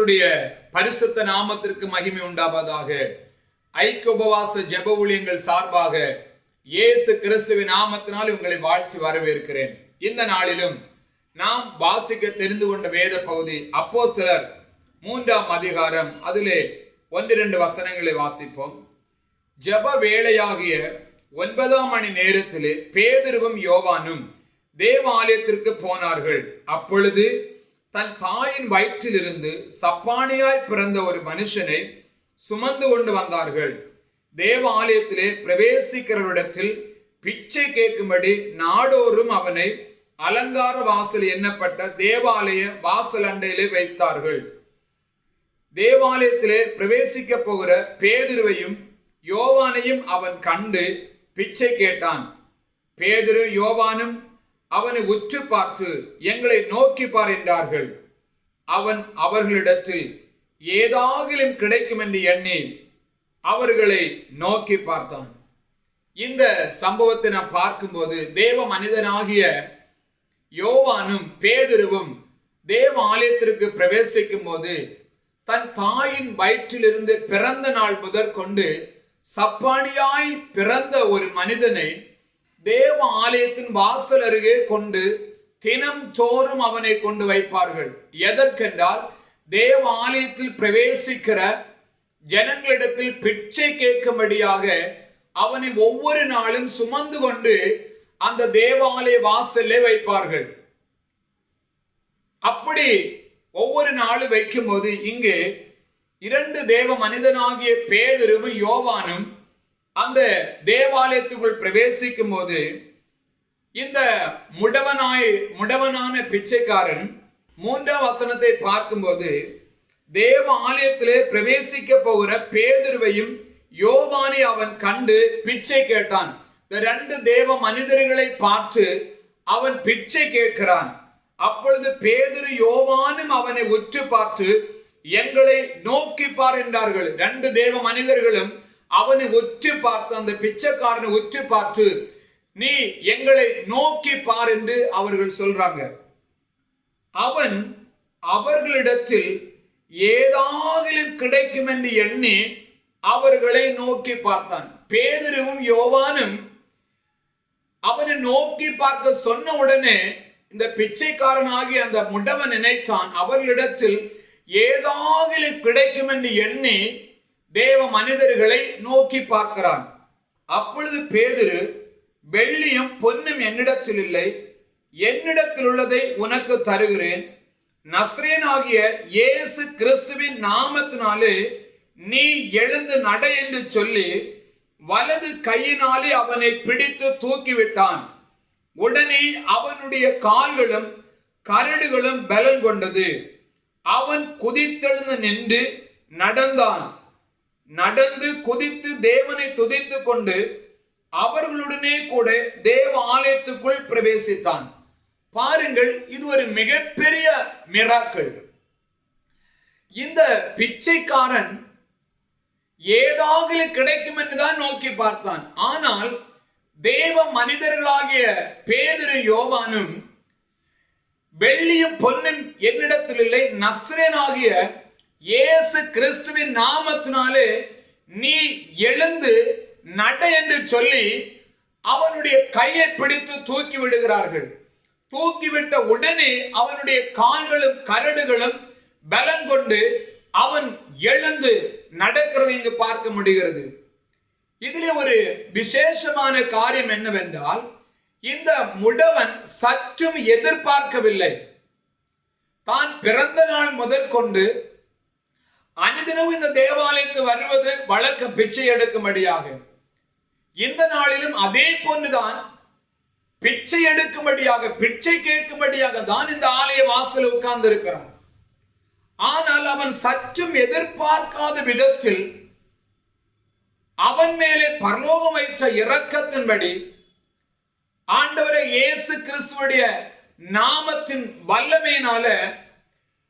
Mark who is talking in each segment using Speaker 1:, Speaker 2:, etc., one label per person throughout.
Speaker 1: கர்த்தருடைய பரிசுத்த நாமத்திற்கு மகிமை உண்டாவதாக. ஐக்கிய உபவாச ஜெப ஊழியங்கள் சார்பாக இயேசு கிறிஸ்துவின் நாமத்தினால் உங்களை வாழ்த்தி வரவேற்கிறேன். இந்த நாளிலும் நாம் வாசிக்க தெரிந்து கொண்ட வேத பகுதி அப்போ சிலர் மூன்றாம் அதிகாரம் அதிலே ஒன்றிரண்டு வசனங்களை வாசிப்போம். ஜப வேளையாகிய ஒன்பதாம் மணி நேரத்திலே பேதுருவும் யோவானும் தேவாலயத்திற்கு போனார்கள். அப்பொழுது தன் தாயின் வயிற்றிலிருந்து சப்பானியாய் பிறந்த ஒரு மனுஷனை சுமந்து கொண்டு வந்தார்கள். தேவாலயத்திலே பிரவேசிக்கிறவரிடத்தில் பிச்சை கேட்கும்படி நாடோறும் அவனை அலங்கார வாசல் எண்ணப்பட்ட தேவாலய வாசல் அண்டையிலே வைத்தார்கள். தேவாலயத்திலே பிரவேசிக்க போகிற பேதுருவையும் யோவானையும் அவன் கண்டு பிச்சை கேட்டான். பேதுரு யோவானும் அவனை உற்று பார்த்து எங்களை நோக்கி பார் என்றார்கள். அவன் அவர்களிடத்தில் ஏதாகிலும் கிடைக்கும் என்று எண்ணி அவர்களை நோக்கி பார்த்தான். இந்த சம்பவத்தை நான் பார்க்கும்போது தேவ மனிதனாகிய யோவானும் பேதுருவும் தேவ ஆலயத்திற்கு பிரவேசிக்கும் போது தன் தாயின் வயிற்றிலிருந்து பிறந்த நாள் முதற்கொண்டு சப்பானியாய் பிறந்த ஒரு மனிதனை தேவ ஆலயத்தின் வாசல் அருகே கொண்டு தினம் தோறும் அவனை கொண்டு வைப்பார்கள். எதற்கென்றால் தேவ ஆலயத்தில் பிரவேசிக்கிற ஜனங்களிடத்தில் பிச்சை கேட்கும்படியாக அவனை ஒவ்வொரு நாளும் சுமந்து கொண்டு அந்த தேவாலய வாசலே வைப்பார்கள். அப்படி ஒவ்வொரு நாளும் வைக்கும்போது இங்கு இரண்டு தேவ மனிதனாகிய பேதருவும் யோவானும் அந்த தேவாலயத்துக்குள் பிரவேசிக்கும் போது இந்த முடவனாய் முடவனான பிச்சைக்காரன் மூன்றாம் வசனத்தை பார்க்கும்போது தேவ ஆலயத்திலே பிரவேசிக்க போகிற பேதுருவையும் யோவானை அவன் கண்டு பிச்சை கேட்டான். இந்த ரெண்டு தேவ மனிதர்களை பார்த்து அவன் பிச்சை கேட்கிறான். அப்பொழுது பேதுரு யோவானும் அவனை உற்று பார்த்து எங்களை நோக்கிப்பார் என்றார்கள். ரெண்டு தேவ மனிதர்களும் அவனை உற்று பார்த்து அந்த பிச்சைக்காரனை உற்று பார்த்து நீ எங்களை நோக்கி பார் என்று அவர்கள் சொல்றாங்க. அவன் அவர்களிடத்தில் ஏதாகிலும் கிடைக்கும் என்று எண்ணி அவர்களை நோக்கி பார்த்தான். பேதுருவும் யோவானும் அவனை நோக்கி பார்க்க சொன்ன உடனே இந்த பிச்சைக்காரனாகி அந்த முடவன் நினைத்தான் அவர்களிடத்தில் ஏதாகிலும் கிடைக்கும் என்று எண்ணி தேவ மனிதர்களை நோக்கி பார்க்கிறான். அப்பொழுது பேதுரு வெள்ளியும் பொன்னும் என்னிடத்தில் இல்லை. என்னிடத்தில் உள்ளதை உனக்கு தருகிறேன். நஸ்ரேனாகிய இயேசு கிறிஸ்துவின் நாமத்தினாலே நீ எழுந்து நட என்று சொல்லி வலது கையினாலே அவனை பிடித்து தூக்கிவிட்டான். உடனே அவனுடைய கால்களும் கரடுகளும் பலன் கொண்டது. அவன் குதித்தெழுந்து நின்று நடந்தான். நடந்து குதித்து தேவனை துதித்து கொண்டு அவர்களுடனே கூட தேவ ஆலயத்துக்குள் பிரவேசித்தான். பாருங்கள் இது ஒரு மிகப்பெரிய மிராக்கள் இந்த பிச்சைக்காரன் ஏதாவது கிடைக்கும் என்றுதான் நோக்கி பார்த்தான். ஆனால் தேவ மனிதர்களாகிய பேதரு யோவானும் வெள்ளியும் பொன்னும் என்னிடத்தில் இல்லை நஸ்ரேனாகிய இயேசு கிறிஸ்துவின் நாமத்தினாலே நீ எழுந்து நட என்று சொல்லி அவனுடைய கையை பிடித்து தூக்கி விடுகிறார்கள். தூக்கிவிட்ட உடனே அவனுடைய கால்களும் கரடுகளும் பலம் கொண்டு அவன் எழுந்து நடக்கிறதை இங்கு பார்க்க முடிகிறது. இதில் ஒரு விசேஷமான காரியம் என்னவென்றால் இந்த முடவன் சற்றும் எதிர்பார்க்கவில்லை. தான் பிறந்த நாள் முதற்கொண்டு அனுதினமும் இந்த தேவாலயத்து வருவது வழக்க பிச்சை எடுக்கும்படியாக. இந்த நாளிலும் அதே போன்றுதான் பிச்சை எடுக்கும்படியாக பிச்சை கேட்கும்படியாக தான் இந்த ஆலய வாசல் உட்கார்ந்து இருக்கிறான் ஆனால் அவன் சற்றும் எதிர்பார்க்காத விதத்தில் அவன் மேலே பரலோகம் வைத்த இரக்கத்தின்படி ஆண்டவரை இயேசு கிறிஸ்துவடைய நாமத்தின் வல்லமையினால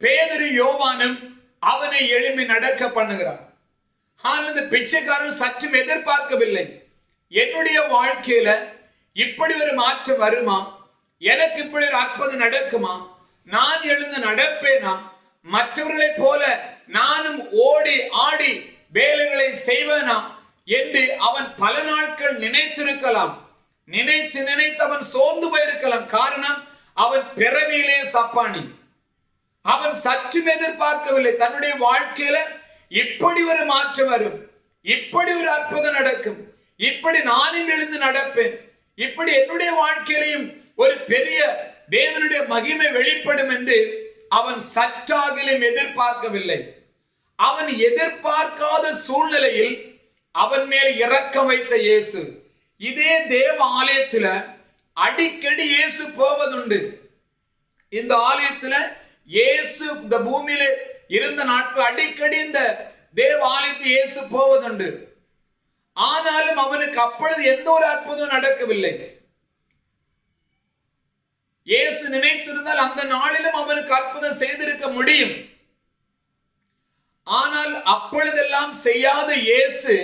Speaker 1: பேதரி யோவானும் அவனை எழுப்பி நடக்க பண்ணுகிறான். ஆனால் இந்த பிச்சைக்காரன் சற்றும் எதிர்பார்க்கவில்லை. என்னுடைய வாழ்க்கையில இப்படி ஒரு மாற்றம் வருமா? எனக்கு இப்படி ஒரு அற்புதம் நடக்குமா? நான் எழுந்து நடப்பேனா? மற்றவர்களைப் போல நானும் ஓடி ஆடி வேலைகளை செய்வேனா? என்று அவன் பல நாட்கள் நினைத்திருக்கலாம். நினைத்து நினைத்து அவன் சோர்ந்து போயிருக்கலாம். காரணம் அவன் பிறவியிலே சப்பானி. அவன் சற்றும் எதிர்பார்க்கவில்லை. தன்னுடைய வாழ்க்கையில இப்படி ஒரு மாற்றம் வரும். இப்படி ஒரு அற்புதம் நடக்கும். இப்படி நானும் எழுந்து நடப்பேன். இப்படி என்னுடைய வாழ்க்கையிலையும் ஒரு பெரிய தேவனுடைய மகிமை வெளிப்படும் என்று அவன் சற்றாகிலும் எதிர்பார்க்கவில்லை. அவன் எதிர்பார்க்காத சூழ்நிலையில் அவன் மேல் இறக்கம் வைத்த இயேசு. இதே தேவ ஆலயத்துல அடிக்கடி இயேசு போவதுண்டு. இந்த ஆலயத்துல இயேசு இந்த பூமியில இருந்த நாட்கள் அடிக்கடி இந்த தேவாலயத்து இயேசு போவதுண்டு. ஆனாலும் அவனுக்கு அப்பொழுது எந்த ஒரு அற்புதம் நடக்கவில்லை. இயேசு நினைத்திருந்தால் அந்த நாளிலும் அவனுக்கு அற்புதம் செய்திருக்க முடியும். ஆனால் அப்பொழுதெல்லாம் செய்யாத இயேசு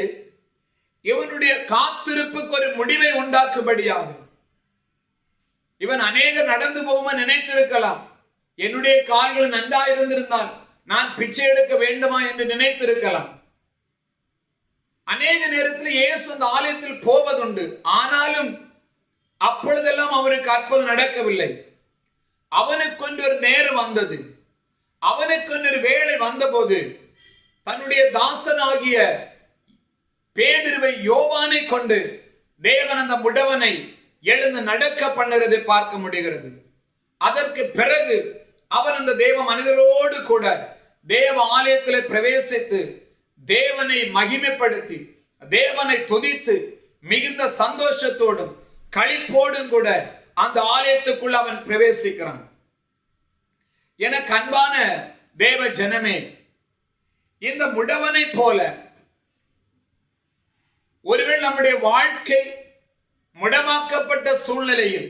Speaker 1: இவனுடைய காத்திருப்புக்கு ஒரு முடிவை உண்டாக்கும்படியாகும். இவன் அநேக நடந்து போக நினைத்திருக்கலாம். என்னுடைய கால்கள் நன்றாயிருந்திருந்தால் நான் பிச்சை எடுக்க வேண்டுமா என்று நினைத்திருக்கலாம். அநேக நேரத்தில் இயேசு அந்த ஆலயத்தில் போவதுண்டு. ஆனாலும் அப்பொழுதெல்லாம் அவருக்கு அற்புதம் நடக்கவில்லை. அவனுக்கு ஒரு நேரம் வந்தது. அவனுக்கு ஒரு வேலை வந்தபோது தன்னுடைய தாசனாகிய பேதிருவை யோவானை கொண்டு தேவன் அந்த முடவனை எழுந்து நடக்க பண்ணுறதை பார்க்க முடிகிறது. அதற்கு பிறகு அவன் அந்த தேவ மனிதரோடு கூட தேவ ஆலயத்தில் பிரவேசித்து தேவனை மகிமைப்படுத்தி தேவனை துதித்து மிகுந்த சந்தோஷத்தோடும் களிப்போடும் கூட அந்த ஆலயத்துக்குள்ள அவன் பிரவேசிக்கிறான். என கண்பான தேவ ஜனமே இந்த முடவனை போல ஒருவேள் நம்முடைய வாழ்க்கை முடமாக்கப்பட்ட சூழ்நிலையில்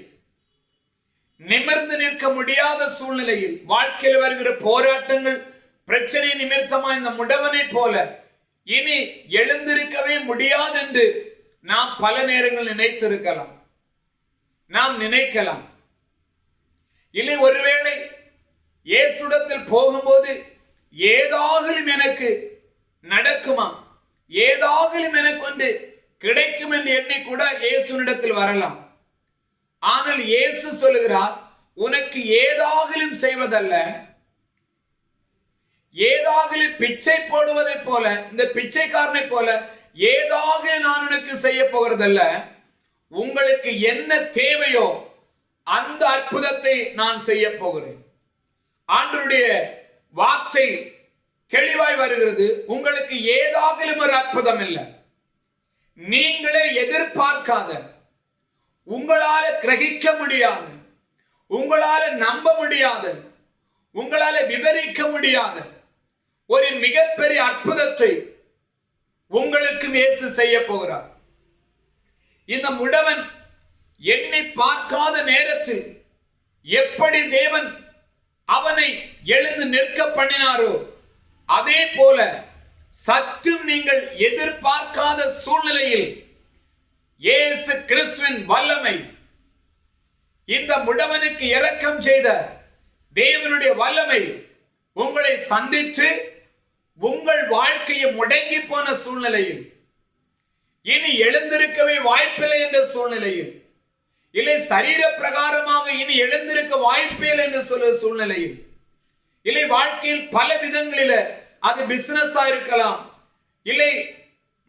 Speaker 1: நிமிர்ந்து நிற்க முடியாத சூழ்நிலையில் வாழ்க்கையில் வருகிற போராட்டங்கள் பிரச்சனை நிமித்தமா இந்த முடவனை போல இனி எழுந்திருக்கவே முடியாது என்று நாம் பல நேரங்கள் நினைத்திருக்கலாம். நாம் நினைக்கலாம். இல்லை ஒருவேளை இயேசுடத்தில் போகும்போது ஏதாகிலும் எனக்கு நடக்குமா? ஏதாகிலும் எனக்கு வந்து கிடைக்கும் என்று எண்ணி கூட இயேசுனிடத்தில் வரலாம். ஆனால் இயேசு சொல்லுகிறார் உனக்கு ஏதாகிலும் செய்வதல்ல. ஏதாகிலும் பிச்சை போடுவதை போல இந்த பிச்சைக்காரனை போல ஏதாக நான் உனக்கு செய்ய போகிறதல்ல. உங்களுக்கு என்ன தேவையோ அந்த அற்புதத்தை நான் செய்ய போகிறேன். ஆண்டருடைய வார்த்தை தெளிவாய் வருகிறது. உங்களுக்கு ஏதாகிலும் ஒரு அற்புதம் இல்லை. நீங்களே எதிர்பார்க்காத உங்களால கிரகிக்க முடியாது. உங்களால நம்ப முடியாது. உங்களால விவரிக்க முடியாத. ஒரு மிகப்பெரிய அற்புதத்தை உங்களுக்கு இயேசு செய்ய போகிறார். இந்த முடவன் எண்ணி பார்க்காத நேரத்தில் எப்படி தேவன் அவனை எழுந்து நிற்க பண்ணினாரோ அதே போல சற்றும் நீங்கள் எதிர்பார்க்காத சூழ்நிலையில் இயேசு கிறிஸ்துவின் வல்லமை. இந்த முடவனுக்கு இரக்கம் செய்த தேவனுடைய வல்லமை உங்களை சந்தித்து உங்கள் வாழ்க்கையை முடங்கி போன சூழ்நிலையில் இனி எழுந்திருக்கவே வாய்ப்பில்லை என்ற சூழ்நிலையில் இல்லை சரீர பிரகாரமாக இனி எழுந்திருக்க வாய்ப்பில்லை என்று சொல்ல சூழ்நிலையில் இல்லை வாழ்க்கையில் பல விதங்களில அது பிசினஸா இருக்கலாம் இல்லை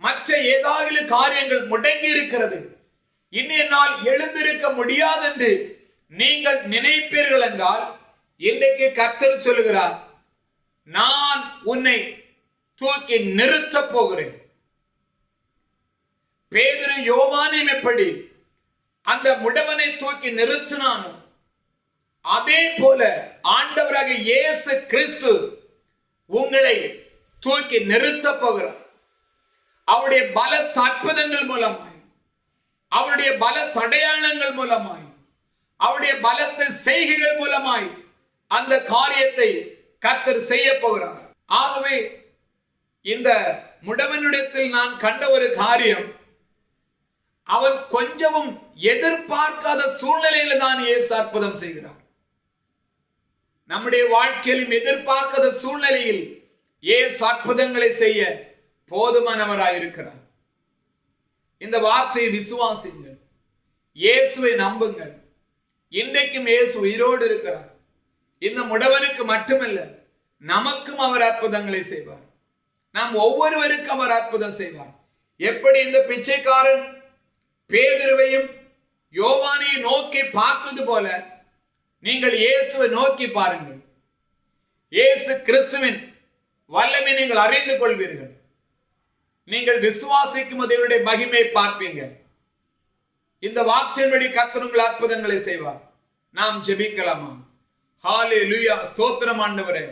Speaker 1: மற்ற ஏதாவது காரியங்கள் முடங்கி இருக்கிறது. இனி என்னால் எழுந்திருக்க முடியாது என்று நீங்கள் நினைப்பீர்கள் என்றால் இன்றைக்கு கர்த்தர் சொல்லுகிறார் நான் உன்னை தூக்கி நிறுத்தப் போகிறேன். பேதிரு யோவானையும் எப்படி அந்த முடவனை தூக்கி நிறுத்தினானோ அதே போல ஆண்டவராக இயேசு கிறிஸ்து உங்களை தூக்கி நிறுத்த போகிறார். அவருடைய பல அற்புதங்கள் மூலமாய் அவருடைய பல தடையாளங்கள் மூலமாய் அவருடைய பலத்த செய்கைகள் மூலமாய் அந்த காரியத்தை கத்தர் செய்ய போகிறார். ஆகவே இந்த முடவனிடத்தில் நான் கண்ட ஒரு காரியம் அவன் கொஞ்சமும் எதிர்பார்க்காத சூழ்நிலையில தான் இயேசு அற்புதம் செய்கிறார். நம்முடைய வாழ்க்கையிலும் எதிர்பார்க்காத சூழ்நிலையில் இயேசு அற்புதங்களை செய்ய போதுமானவராய் இருக்கிறார் இந்த வார்த்தையை விசுவாசிங்கள் இயேசுவை நம்புங்கள். இன்றைக்கும் இயேசு உயிரோடு இருக்கிறார். இந்த முடவனுக்கு மட்டுமல்ல நமக்கும் அவர் அற்புதங்களை செய்வார். நாம் ஒவ்வொருவருக்கும் அவர் அற்புதம் செய்வார். எப்படி இந்த பிச்சைக்காரன் பேதுருவையும் யோவானையும் நோக்கி பார்த்தது போல நீங்கள் இயேசுவை நோக்கி பாருங்கள். இயேசு கிறிஸ்துவின் வல்லமை நீங்கள் அறிந்து கொள்வீர்கள். நீங்கள் விசுவாசிக்கும் தேவனுடைய மகிமை பார்ப்பீங்க. இந்த வார்த்தையின்படி கத்தனுங்கள் அற்புதங்களை செய்வார். நாம் ஜெபிக்கலாமா? ஹாலே லூயா ஸ்தோத்திரம் ஆண்டவரே.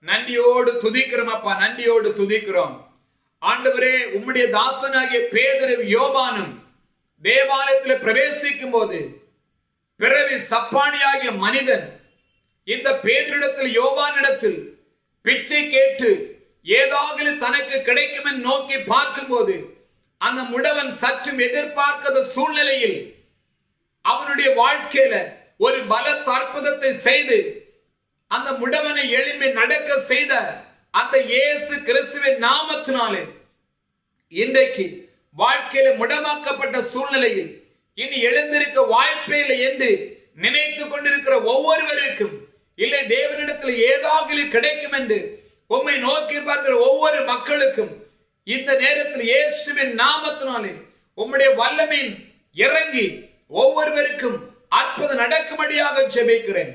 Speaker 1: நன்றியோடு துதிக்கிறோம் அப்பா. நன்றியோடு துதிக்கிறோம். ஆண்டவரே உம்முடைய தாசனாகிய பேதரு யோபானும் தேவாலயத்தில் பிரவேசிக்கும் போது பிறவி சப்பானியாகிய மனிதன் இந்த பேதரிடத்தில் யோபானிடத்தில் பிச்சை கேட்டு ஏதாவது தனக்கு கிடைக்கும் என்று நோக்கி பார்க்கும்போது அந்த முடவன் சற்றும் எதிர்பார்க்காத சூழ்நிலையில் அவனுடைய வாழ்க்கையில ஒரு பலத்த அற்புதத்தை செய்து அந்த முடவனை எளிமை நடக்க செய்த அந்த இயேசு கிறிஸ்துவின் நாமத்தினாலே இன்றைக்கு வாழ்க்கையில முடமாக்கப்பட்ட சூழ்நிலையில் இனி எழுந்திருக்க வாய்ப்பே இல்லை என்று நினைத்து கொண்டிருக்கிற ஒவ்வொருவருக்கும் இல்லை தேவனிடத்தில் ஏதாவது கிடைக்கும் என்று உம்மை நோக்கி பார்க்கிற ஒவ்வொரு மக்களுக்கும் இந்த நேரத்தில் இயேசுவின் நாமத்தினாலே உம்முடைய வல்லமையின் இறங்கி ஒவ்வொருவருக்கும் அற்புதம் நடக்கும்படியாக ஜெபிக்கிறேன்.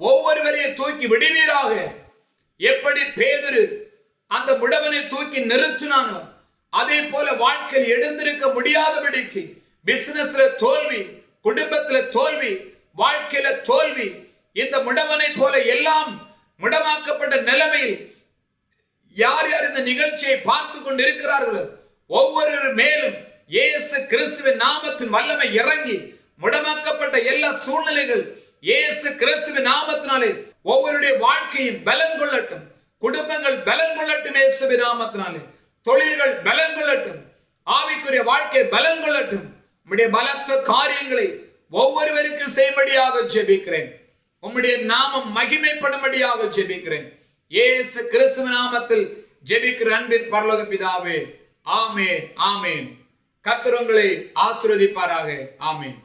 Speaker 1: ஒவ்வொருவரையும் தூக்கி விடுவீராக. எப்படி பேதுரு அந்த முடவனை தூக்கி நிறுத்தினானோ அதே போல வாழ்க்கையில் எழுந்திருக்க முடியாதபடிக்கு பிசினஸ்ல தோல்வி குடும்பத்துல தோல்வி வாழ்க்கையில தோல்வி இந்த முடவனை போல எல்லாம் முடமாக்கப்பட்ட நிலைமையில் யார் யார் இந்த நிகழ்ச்சியை பார்த்து கொண்டு இருக்கிறார்களோ ஒவ்வொரு மேலும் இயேசு கிறிஸ்துவின் நாமத்தின் வல்லமை இறங்கி முடமாக்கப்பட்ட எல்லா சூழ்நிலைகள் இயேசு கிறிஸ்துவின் நாமத்தினாலே ஒவ்வொருடைய வாழ்க்கையும் பலன் கொள்ளட்டும். குடும்பங்கள் பலன் கொள்ளட்டும் இயேசுவின் நாமத்தினாலே. தொழில்கள் பலன் கொள்ளட்டும். ஆவிக்குரிய வாழ்க்கை பலன் கொள்ளட்டும். உம்முடைய பலத்த காரியங்களை ஒவ்வொருவருக்கும் செய்யும்படியாக ஜெபிக்கிறேன். உம்முடைய நாமம் மகிமைப்படும்படியாக ஜெபிக்கிறேன். இயேசு கிறிஸ்துவ நாமத்தில் ஜெபிக்கிற அன்பின் பரலோக பிதாவே. ஆமே ஆமேன். கத்திரங்களை உங்களை ஆமேன்.